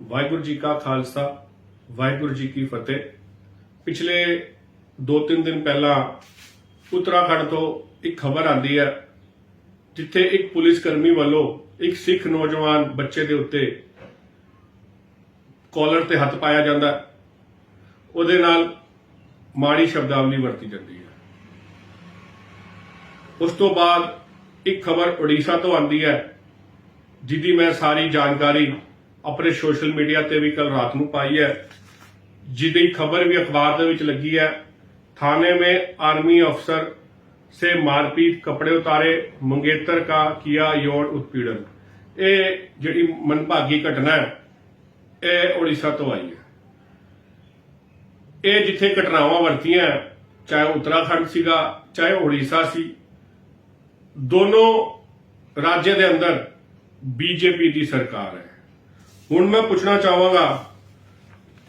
ਵਾਹਿਗੁਰੂ ਜੀ ਕਾ ਖਾਲਸਾ, ਵਾਹਿਗੁਰੂ ਜੀ ਕੀ ਫਤਿਹ। ਪਿਛਲੇ 2-3 ਦਿਨ ਪਹਿਲਾਂ ਉੱਤਰਾਖੰਡ ਤੋਂ ਇੱਕ ਖਬਰ ਆਂਦੀ ਹੈ, ਜਿੱਥੇ ਇੱਕ ਪੁਲਿਸ ਕਰਮੀ ਵੱਲੋਂ ਇੱਕ ਸਿੱਖ ਨੌਜਵਾਨ ਬੱਚੇ ਦੇ ਉੱਤੇ ਕਾਲਰ ਤੇ ਹੱਥ ਪਾਇਆ ਜਾਂਦਾ ਉਹਦੇ ਨਾਲ ਮਾੜੀ ਸ਼ਬਦਾਵਲੀ ਵਰਤੀ ਜਾਂਦੀ ਹੈ। ਉਸ ਤੋਂ ਬਾਅਦ ਇੱਕ ਖਬਰ ਓਡੀਸ਼ਾ ਤੋਂ ਆਂਦੀ ਹੈ, ਜਿਹਦੀ ਮੈਂ ਸਾਰੀ ਜਾਣਕਾਰੀ ਆਪਣੇ ਸੋਸ਼ਲ ਮੀਡੀਆ ਤੇ ਵੀ ਕੱਲ ਰਾਤ ਨੂੰ ਪਾਈ ਹੈ ਜਿਹਦੀ ਖਬਰ ਵੀ ਅਖਬਾਰ ਦੇ ਵਿੱਚ ਲੱਗੀ ਹੈ थाने में आर्मी अफसर से मारपीट कपड़े उतारे मंगेतर का किया यौन उत्पीड़न ਇਹ ਜਿਹੜੀ ਮਨਭਾਗੀ ਘਟਨਾ ਹੈ ਇਹ ਉੜੀਸਾ ਤੋਂ ਆਈ ਹੈ ਇਹ ਜਿੱਥੇ ਘਟਨਾਵਾਂ ਵਰਤੀਆਂ ਚਾਹੇ ਉੱਤਰਾਖੰਡ ਸੀਗਾ ਚਾਹੇ ਉੜੀਸਾ ਸੀ ਦੋਨੋਂ ਰਾਜ ਦੇ ਅੰਦਰ ਬੀਜੇਪੀ ਦੀ ਸਰਕਾਰ ਹੈ ਹੁਣ ਮੈਂ ਪੁੱਛਣਾ ਚਾਹਾਂਗਾ,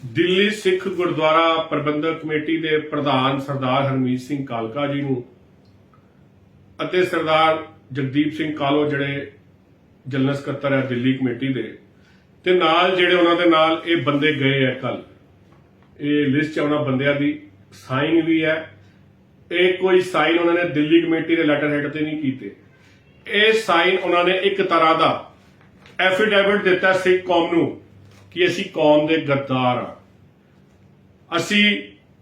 ਦਿੱਲੀ ਸਿੱਖ ਗੁਰਦੁਆਰਾ ਪ੍ਰਬੰਧਕ ਕਮੇਟੀ ਦੇ ਪ੍ਰਧਾਨ ਸਰਦਾਰ ਹਰਮੀਤ ਸਿੰਘ ਕਾਲਕਾ ਜੀ ਨੂੰ ਅਤੇ ਸਰਦਾਰ ਜਗਦੀਪ ਸਿੰਘ ਕਾਲੋ ਜਿਹੜੇ ਜਨਰਲ ਸਕੱਤਰ ਹੈ ਦਿੱਲੀ ਕਮੇਟੀ ਦੇ, ਤੇ ਨਾਲ ਜਿਹੜੇ ਉਹਨਾਂ ਦੇ ਨਾਲ ਇਹ ਬੰਦੇ ਗਏ ਆ ਕੱਲ ਇਹ ਲਿਸਟ ਹੈ ਉਹਨਾਂ ਬੰਦਿਆਂ ਦੀ ਸਾਈਨ ਵੀ ਹੈ। ਇਹ ਕੋਈ ਸਾਈਨ ਉਹਨਾਂ ਨੇ ਦਿੱਲੀ ਕਮੇਟੀ ਦੇ ਲੈਟਰ ਹੈਡ ਤੇ ਨਹੀਂ ਕੀਤੇ। ਇਹ ਸਾਈਨ ਉਹਨਾਂ ਨੇ ਇੱਕ ਤਰ੍ਹਾਂ ਦਾ ਐਫੀਡੇਵਿਟ ਦਿੱਤਾ ਸਿੱਖ ਕੌਮ ਨੂੰ ਕਿ ਅਸੀਂ ਕੌਮ ਦੇ ਗੱਦਾਰ ਆ ਅਸੀਂ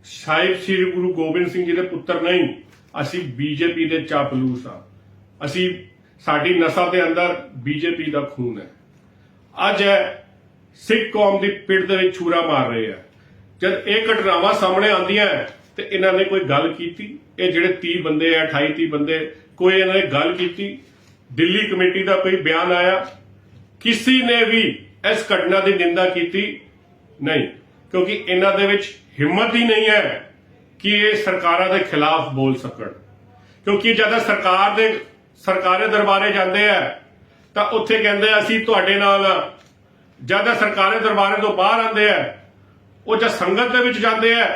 ਸਾਹਿਬ ਸ੍ਰੀ ਗੁਰੂ ਗੋਬਿੰਦ ਸਿੰਘ ਜੀ ਦੇ ਪੁੱਤਰ ਨਹੀਂ, ਅਸੀਂ ਬੀਜੇਪੀ ਦੇ ਚਾਪਲੂਸ ਆ ਅਸੀਂ ਸਾਡੀ ਨਸਲ ਦੇ ਅੰਦਰ ਬੀਜੇਪੀ ਦਾ ਖੂਨ ਹੈ। ਅੱਜ ਸਿੱਖ ਕੌਮ ਦੀ ਪਿੱਠ ਦੇ ਵਿੱਚ ਛੂਰਾ ਮਾਰ ਰਹੇ ਆ ਜਦ ਇਹ ਘਟਨਾਵਾਂ ਸਾਹਮਣੇ ਆਉਂਦੀਆਂ ਤੇ ਇਹਨਾਂ ਨੇ ਕੋਈ ਗੱਲ ਕੀਤੀ? ਇਹ ਜਿਹੜੇ 30 ਬੰਦੇ ਆ 28 30 ਬੰਦੇ, ਕੋਈ ਇਹਨਾਂ ਨੇ ਗੱਲ ਕੀਤੀ? ਦਿੱਲੀ ਕਮੇਟੀ ਦਾ ਕੋਈ ਬਿਆਨ ਆਇਆ? ਕਿਸੇ ਨੇ ਵੀ ਇਸ ਘਟਨਾ ਦੀ ਨਿੰਦਾ ਕੀਤੀ ਨਹੀਂ, ਕਿਉਂਕਿ ਇਹਨਾਂ ਦੇ ਵਿੱਚ ਹਿੰਮਤ ਹੀ ਨਹੀਂ ਹੈ ਕਿ ਇਹ ਸਰਕਾਰਾਂ ਦੇ ਖਿਲਾਫ ਬੋਲ ਸਕਣ ਕਿਉਂਕਿ ਜਦੋਂ ਸਰਕਾਰ ਦੇ, ਸਰਕਾਰੇ ਦਰਬਾਰੇ ਜਾਂਦੇ ਆ, ਤਾਂ ਉੱਥੇ ਕਹਿੰਦੇ ਅਸੀਂ ਤੁਹਾਡੇ ਨਾਲ ਆ। ਜਦ ਇਹ ਸਰਕਾਰੇ ਦਰਬਾਰੇ ਤੋਂ ਬਾਹਰ ਆਉਂਦੇ ਆ, ਉਹ ਜਦ ਸੰਗਤ ਦੇ ਵਿੱਚ ਜਾਂਦੇ ਆ,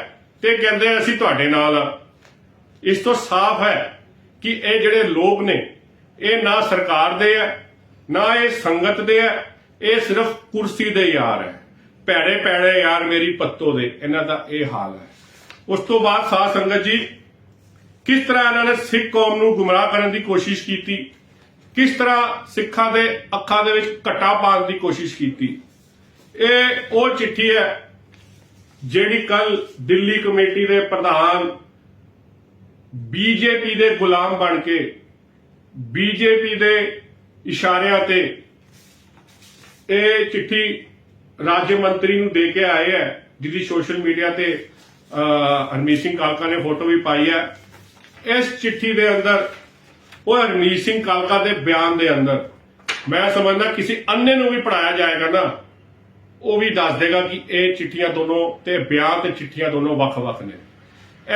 ਤੇ ਕਹਿੰਦੇ ਅਸੀਂ ਤੁਹਾਡੇ ਨਾਲ ਆ ਇਸ ਤੋਂ ਸਾਫ਼ ਹੈ ਕਿ ਇਹ ਜਿਹੜੇ ਲੋਕ ਨੇ, ਇਹ ਨਾ ਸਰਕਾਰ ਦੇ ਆ ਨਾ ਇਹ ਸੰਗਤ ਦੇ ਹੈ, ਇਹ ਸਿਰਫ ਕੁਰਸੀ ਦੇ ਯਾਰ ਹੈ। ਭੈੜੇ ਭੈੜੇ ਯਾਰ ਮੇਰੀ ਪੱਤੋ ਦੇ, ਇਹਨਾਂ ਦਾ ਇਹ ਹਾਲ ਹੈ। ਉਸ ਤੋਂ ਬਾਅਦ ਸਾਧ ਸੰਗਤ ਜੀ, ਕਿਸ ਤਰ੍ਹਾਂ ਇਹਨਾਂ ਨੇ ਸਿੱਖ ਕੌਮ ਨੂੰ ਗੁੰਮਰਾਹ ਕਰਨ ਦੀ ਕੋਸ਼ਿਸ਼ ਕੀਤੀ? ਕਿਸ ਤਰ੍ਹਾਂ ਸਿੱਖਾਂ ਦੇ ਅੱਖਾਂ ਦੇ ਵਿੱਚ ਘਟਾ ਪਾਉਣ ਦੀ ਕੋਸ਼ਿਸ਼ ਕੀਤੀ? ਇਹ ਉਹ ਚਿੱਠੀ ਹੈ, ਜਿਹੜੀ ਕੱਲ ਦਿੱਲੀ ਕਮੇਟੀ ਦੇ ਪ੍ਰਧਾਨ ਬੀਜੇਪੀ ਦੇ ਗੁਲਾਮ ਬਣ ਕੇ ਬੀਜੇਪੀ ਦੇ ਇਸ਼ਾਰਿਆਂ ਤੇ ਇਹ ਚਿੱਠੀ ਰਾਜ ਮੰਤਰੀ ਨੂੰ ਦੇ ਕੇ ਆਏ ਹੈ, ਜਿਹਦੀ ਸੋਸ਼ਲ ਮੀਡੀਆ ਤੇ ਹਰਮੀਤ ਸਿੰਘ ਕਾਲਕਾ ਨੇ ਫੋਟੋ ਵੀ ਪਾਈ ਹੈ। ਇਸ ਚਿੱਠੀ ਦੇ ਅੰਦਰ, ਉਹ ਹਰਮੀਤ ਸਿੰਘ ਕਾਲਕਾ ਦੇ ਬਿਆਨ ਦੇ ਅੰਦਰ, ਮੈਂ ਸਮਝਦਾ ਕਿਸੇ ਅੰਨੇ ਨੂੰ ਵੀ ਪੜਾਇਆ ਜਾਏਗਾ ਨਾ, ਉਹ ਵੀ ਦੱਸ ਦੇਗਾ ਕਿ ਇਹ ਚਿੱਠੀਆਂ ਦੋਨੋਂ ਤੇ ਬਿਆਨ ਤੇ ਚਿੱਠੀਆਂ ਦੋਨੋਂ ਵੱਖ-ਵੱਖ ਨੇ।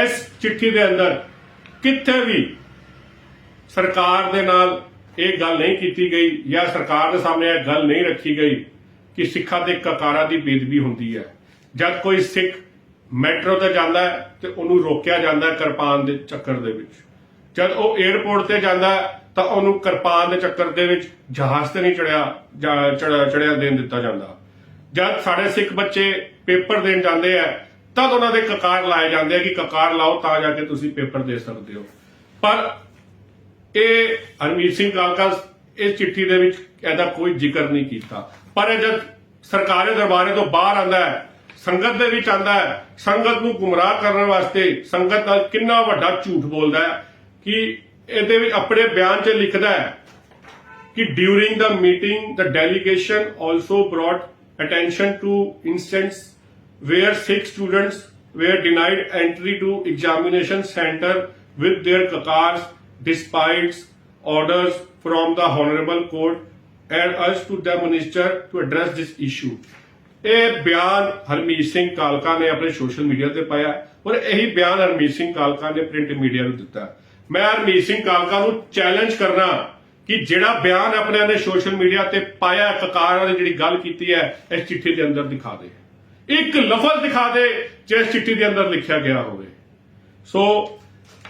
ਇਸ ਚਿੱਠੀ ਦੇ ਅੰਦਰ ਕਿੱਥੇ ਵੀ ਸਰਕਾਰ ਦੇ ਨਾਲ ਇਹ ਗੱਲ ਨਹੀਂ ਕੀਤੀ ਗਈ ਜਾਂ ਸਰਕਾਰ ਦੇ ਸਾਹਮਣੇ ਇਹ ਗੱਲ ਨਹੀਂ ਰੱਖੀ ਗਈ ਕਿ ਸਿੱਖਾਂ ਦੇ ਕਕਾਰਾਂ ਦੀ ਬੇਦਬੀ ਹੁੰਦੀ ਹੈ। ਜਦ ਕੋਈ ਸਿੱਖ ਮੈਟਰੋ ਤੇ ਜਾਂਦਾ ਹੈ ਤੇ ਉਹਨੂੰ ਰੋਕਿਆ ਜਾਂਦਾ ਹੈ ਕਿਰਪਾਨ ਦੇ ਚੱਕਰ ਦੇ ਵਿੱਚ। ਜਦ ਉਹ 에ਅਰਪੋਰਟ ਤੇ ਜਾਂਦਾ ਤਾਂ ਉਹਨੂੰ ਕਿਰਪਾਨ ਦੇ ਚੱਕਰ ਦੇ ਵਿੱਚ ਜਹਾਜ਼ ਤੇ ਨਹੀਂ ਚੜਿਆ ਚੜਿਆ ਦੇਣ ਦਿੱਤਾ ਜਾਂਦਾ। ਜਦ ਸਾਡੇ ਸਿੱਖ ਬੱਚੇ ਪੇਪਰ ਦੇਣ ਜਾਂਦੇ ਆ ਤਦ ਉਹਨਾਂ ਦੇ ਕਕਾਰ ਲਾਏ ਜਾਂਦੇ ਆ ਕਿ ਕਕਾਰ ਲਾਓ ਤਾਂ ਜਾ ਕੇ ਤੁਸੀਂ ਪੇਪਰ ਦੇ ਸਕਦੇ ਹੋ। ਪਰ ਇਹ ਹਰਮੀਤ ਸਿੰਘ ਕਾਲਕਾ ਇਸ ਚਿੱਠੀ ਦੇ ਵਿੱਚ ਇਹਦਾ ਕੋਈ ਜ਼ਿਕਰ ਨਹੀਂ ਕੀਤਾ ਪਰ ਜਦ ਸਰਕਾਰੀ ਦਰਬਾਰੇ ਤੋਂ ਬਾਹਰ ਆਂਦਾ ਹੈ ਸੰਗਤ ਦੇ ਵਿੱਚ ਆਂਦਾ ਹੈ ਸੰਗਤ ਨੂੰ ਗੁੰਮਰਾਹ ਕਰਨ ਵਾਸਤੇ ਸੰਗਤ ਨਾਲ ਕਿੰਨਾ ਵੱਡਾ ਝੂਠ ਬੋਲਦਾ ਹੈ ਕਿ ਇਹਦੇ ਵਿੱਚ ਆਪਣੇ ਬਿਆਨ 'ਚ ਲਿਖਦਾ ਹੈ ਕਿ during the meeting the delegation also brought attention to instances where sick students were denied entry to examination center with their kakars despite orders from the honorable court and urged to the minister to address this issue. ਇਹ ਬਿਆਨ ਹਰਮੀਤ ਸਿੰਘ ਕਾਲਕਾ ਨੇ ਆਪਣੇ social media ਤੇ ਪਾਇਆ ਔਰ ਇਹੀ ਬਿਆਨ ਹਰਮੀਤ ਸਿੰਘ ਕਾਲਕਾ ਨੇ ਪ੍ਰਿੰਟ ਮੀਡੀਆ ਨੂੰ ਦਿੱਤਾ ਮੈਂ ਹਰਮੀਤ ਸਿੰਘ ਕਾਲਕਾ ਨੂੰ ਚੈਲੰਜ ਕਰਨਾ ਕਿ ਜਿਹੜਾ ਬਿਆਨ ਆਪਣੇ ਨੇ ਸੋਸ਼ਲ ਮੀਡੀਆ ਤੇ ਪਾਇਆ ਕਕਾਰਾਂ ਦੀ ਜਿਹੜੀ ਗੱਲ ਕੀਤੀ ਹੈ, ਇਸ ਚਿੱਠੀ ਦੇ ਅੰਦਰ ਦਿਖਾ ਦੇ। ਇੱਕ ਲਫ਼ਜ਼ ਦਿਖਾ ਦੇ, ਜਿਸ ਚਿੱਠੀ ਦੇ ਅੰਦਰ ਲਿਖਿਆ ਗਿਆ ਹੋਵੇ। ਸੋ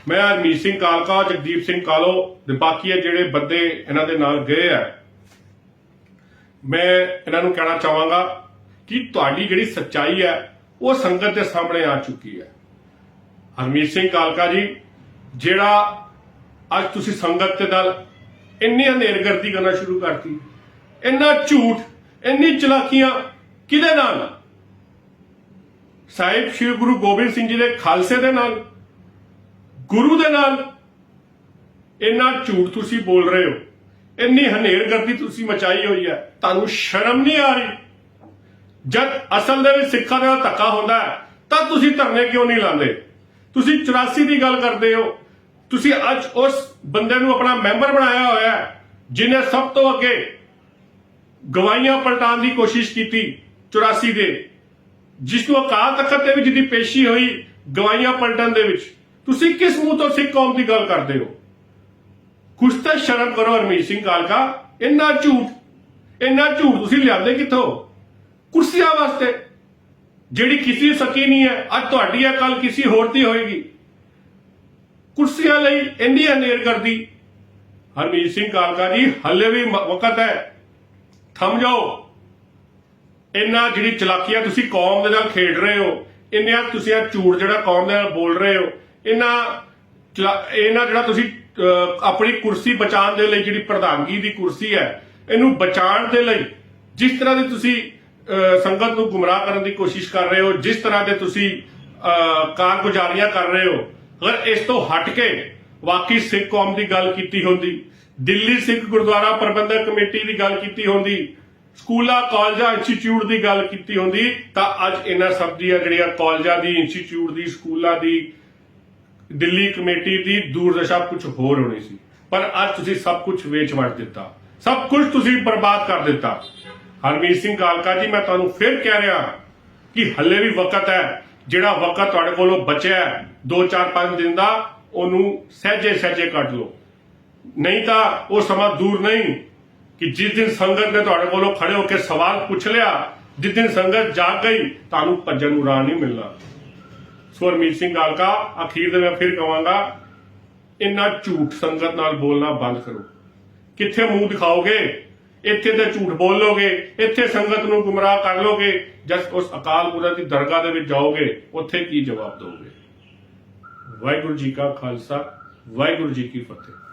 ਮੈਂ ਹਰਮੀਤ ਸਿੰਘ ਕਾਲਕਾ, ਜਗਦੀਪ ਸਿੰਘ ਕਾਲੋ ਤੇ ਬਾਕੀ ਜਿਹੜੇ ਬੰਦੇ ਇਹਨਾਂ ਦੇ ਨਾਲ ਗਏ ਆ। ਮੈਂ ਇਹਨਾਂ ਨੂੰ ਕਹਿਣਾ ਚਾਹਾਂਗਾ ਕਿ ਤੁਹਾਡੀ ਜਿਹੜੀ ਸੱਚਾਈ ਹੈ ਉਹ ਸੰਗਤ ਦੇ ਸਾਹਮਣੇ ਆ ਚੁੱਕੀ ਹੈ ਹਰਮੀਤ ਸਿੰਘ ਕਾਲਕਾ ਜੀ, ਜਿਹੜਾ ਅੱਜ ਤੁਸੀਂ ਸੰਗਤ ਦੇ ਨਾਲ ਇੰਨੀ ਹਨੇਰਗਰਦੀ ਕਰਨਾ ਸ਼ੁਰੂ ਕਰਤੀ, ਇੰਨਾ ਝੂਠ, ਇੰਨੀ ਚਲਾਕੀਆਂ ਕਿਹਦੇ ਨਾਲ? ਸਾਹਿਬ ਸ੍ਰੀ ਗੁਰੂ ਗੋਬਿੰਦ ਸਿੰਘ ਜੀ ਦੇ ਖਾਲਸੇ ਦੇ ਨਾਲ ਗੁਰੂ ਦੇ ਨਾਲ ਇੰਨਾ ਝੂਠ ਤੁਸੀਂ ਬੋਲ ਰਹੇ ਹੋ, ਇੰਨੀ ਹਨੇਰਗਰਦੀ ਤੁਸੀਂ ਮਚਾਈ ਹੋਈ ਹੈ, ਤੁਹਾਨੂੰ ਸ਼ਰਮ ਨਹੀਂ ਆ ਰਹੀ? ਜਦ ਅਸਲ ਦੇ ਵਿੱਚ ਸਿੱਖਾਂ ਦਾ ਧੱਕਾ ਹੁੰਦਾ ਤਾਂ ਤੁਸੀਂ ਧਰਨੇ ਕਿਉਂ ਨਹੀਂ ਲਾਉਂਦੇ? ਤੁਸੀਂ 84 ਦੀ ਗੱਲ ਕਰਦੇ ਹੋ, ਤੁਸੀਂ ਅੱਜ ਉਸ ਬੰਦੇ ਨੂੰ ਆਪਣਾ ਮੈਂਬਰ ਬਣਾਇਆ ਹੋਇਆ ਹੈ, ਜਿਨੇ ਸਭ ਤੋਂ ਅੱਗੇ ਗਵਾਈਆਂ ਪਲਟਾਉਣ ਦੀ ਕੋਸ਼ਿਸ਼ ਕੀਤੀ 84 ਦੇ, ਜਿਸ ਨੂੰ ਅਕਾਲ ਤਖਤ ਦੇ ਵਿੱਚ ਜਿਹਦੀ ਪੇਸ਼ੀ ਹੋਈ ਗਵਾਈਆਂ ਪਲਟਣ ਦੇ ਵਿੱਚ। ਤੁਸੀਂ ਕਿਸ ਮੂੰਹ ਤੋਂ ਸਿੱਖ ਕੌਮ ਦੀ ਗੱਲ ਕਰਦੇ ਹੋ? ਕੁਛ ਤਾਂ ਸ਼ਰਮ ਕਰੋ ਹਰਮੀਤ ਸਿੰਘ ਕਾਲਕਾ, ਇੰਨਾ ਝੂਠ ਇੰਨਾ ਝੂਠ ਤੁਸੀਂ ਲਿਆਂਦੇ ਕਿੱਥੋਂ? ਕੁਰਸੀਆਂ ਵਾਸਤੇ। ਜਿਹੜੀ ਕਿਸੇ ਦੀ ਸਕੀ ਨਹੀਂ ਹੈ, ਅੱਜ ਤੁਹਾਡੀ ਹੈ ਕੱਲ ਕਿਸੇ ਹੋਰ ਦੀ ਹੋਏਗੀ। ਕੁਰਸੀਆਂ ਲਈ ਇੰਨੀ ਅਨੇਰ ਕਰਦੀ। ਹਰਮੀਤ ਸਿੰਘ ਕਾਲਕਾ ਜੀ, ਹੱਲੇ ਵੀ ਵਕਤ ਹੈ। ਥਮ ਜਾਓ। ਇੰਨਾ ਜਿਹੜੀ ਚਲਾਕੀਆਂ ਤੁਸੀਂ ਕੌਮ ਦੇ ਨਾਲ ਖੇਡ ਰਹੇ ਹੋ ਇੰਨਾ ਤੁਸੀਂ ਇਹ ਝੂਠ ਜਿਹੜਾ ਕੌਮ ਦੇ ਨਾਲ ਬੋਲ ਰਹੇ ਹੋ ਇਹਨਾਂ ਇਹਨਾਂ ਜਿਹੜਾ ਤੁਸੀਂ ਆਪਣੀ ਕੁਰਸੀ ਬਚਾਉਣ ਦੇ ਲਈ ਜਿਹੜੀ ਪ੍ਰਧਾਨਗੀ ਦੀ ਕੁਰਸੀ ਹੈ ਇਹਨੂੰ ਬਚਾਉਣ ਦੇ ਲਈ ਜਿਸ ਤਰ੍ਹਾਂ ਦੀ ਤੁਸੀਂ ਸੰਗਤ ਨੂੰ ਗੁੰਮਰਾਹ ਕਰਨ ਦੀ ਕੋਸ਼ਿਸ਼ ਕਰ ਰਹੇ ਹੋ ਜਿਸ ਤਰ੍ਹਾਂ ਦੇ ਤੁਸੀਂ ਅਹ, ਕਾਰਗੁਜ਼ਾਰੀਆਂ ਕਰ ਰਹੇ ਹੋ ਅਗਰ ਇਸ ਤੋਂ ਹਟ ਕੇ ਵਾਕਈ ਸਿੱਖ ਕੌਮ ਦੀ ਗੱਲ ਕੀਤੀ ਹੁੰਦੀ ਦਿੱਲੀ ਸਿੱਖ ਗੁਰਦੁਆਰਾ ਪ੍ਰਬੰਧਕ ਕਮੇਟੀ ਦੀ ਗੱਲ ਕੀਤੀ ਹੁੰਦੀ ਸਕੂਲਾਂ ਕਾਲਜਾਂ ਇੰਸਟੀਚਿਊਟ ਦੀ ਗੱਲ ਕੀਤੀ ਹੁੰਦੀ ਤਾਂ ਅੱਜ ਇਹਨਾਂ ਸਭ ਦੀਆਂ ਜਿਹੜੀਆਂ ਕਾਲਜਾਂ ਦੀ ਇੰਸਟੀਚਿਊਟ ਦੀ ਸਕੂਲਾਂ ਦੀ ਦਿੱਲੀ ਕਮੇਟੀ ਦੀ ਦੂਰਦਸ਼ਾ ਕੁਝ ਹੋਰ ਹੋਣੀ ਸੀ। ਪਰ ਅੱਜ ਤੁਸੀਂ ਸਭ ਕੁਝ ਵੇਚ ਵਟ ਦਿੱਤਾ। ਸਭ ਕੁਝ ਤੁਸੀਂ ਬਰਬਾਦ ਕਰ ਦਿੱਤਾ। ਹਰਮੀਤ ਸਿੰਘ ਕਾਲਕਾ ਜੀ, ਮੈਂ ਤੁਹਾਨੂੰ ਫਿਰ ਕਹਿ ਰਿਹਾ ਕਿ ਹੱਲੇ ਵੀ ਵਕਤ ਹੈ। ਜਿਹੜਾ ਵਕਤ ਤੁਹਾਡੇ ਕੋਲੋਂ ਬਚਿਆ ਹੈ 2 4 5 ਦਿਨ ਦਾ, ਉਹਨੂੰ ਸਹਿਜੇ ਸਹਿਜੇ ਕੱਢ ਲਓ। ਨਹੀਂ ਤਾਂ ਉਹ ਸਮਾਂ ਦੂਰ ਨਹੀਂ ਕਿ ਜਿਸ ਦਿਨ ਸੰਗਤ ਨੇ ਤੁਹਾਡੇ ਕੋਲੋਂ ਖੜੇ ਹੋ ਕੇ ਸਵਾਲ ਪੁੱਛ ਲਿਆ, ਜਿਸ ਦਿਨ ਸੰਗਤ ਜਾਗ ਗਈ, ਤੁਹਾਨੂੰ ਭੱਜਣ ਨੂੰ ਰਾਹ ਨਹੀਂ ਮਿਲਣਾ। ਸੋ ਹਰਮੀਤ ਸਿੰਘ ਗਾਲਕਾ ਅਖੀਰ ਦੇ ਮੈਂ ਫਿਰ ਕਹਾਂਗਾ ਇੰਨਾ ਝੂਠ ਸੰਗਤ ਨਾਲ ਬੋਲਣਾ ਬੰਦ ਕਰੋ। ਕਿੱਥੇ ਮੂੰਹ ਦਿਖਾਓਗੇ? ਇੱਥੇ ਤੇ ਝੂਠ ਬੋਲੋਗੇ, ਇੱਥੇ ਸੰਗਤ ਨੂੰ ਗੁੰਮਰਾਹ ਕਰ ਲੋਗੇ, ਜਦ ਉਸ ਅਕਾਲ ਪੁਰਖ ਦੀ ਦਰਗਾਹ ਦੇ ਵਿੱਚ ਜਾਓਗੇ, ਉੱਥੇ ਕੀ ਜਵਾਬ ਦੋਗੇ ਵਾਹਿਗੁਰੂ ਜੀ ਕਾ ਖਾਲਸਾ, ਵਾਹਿਗੁਰੂ ਜੀ ਕੀ ਫਤਿਹ।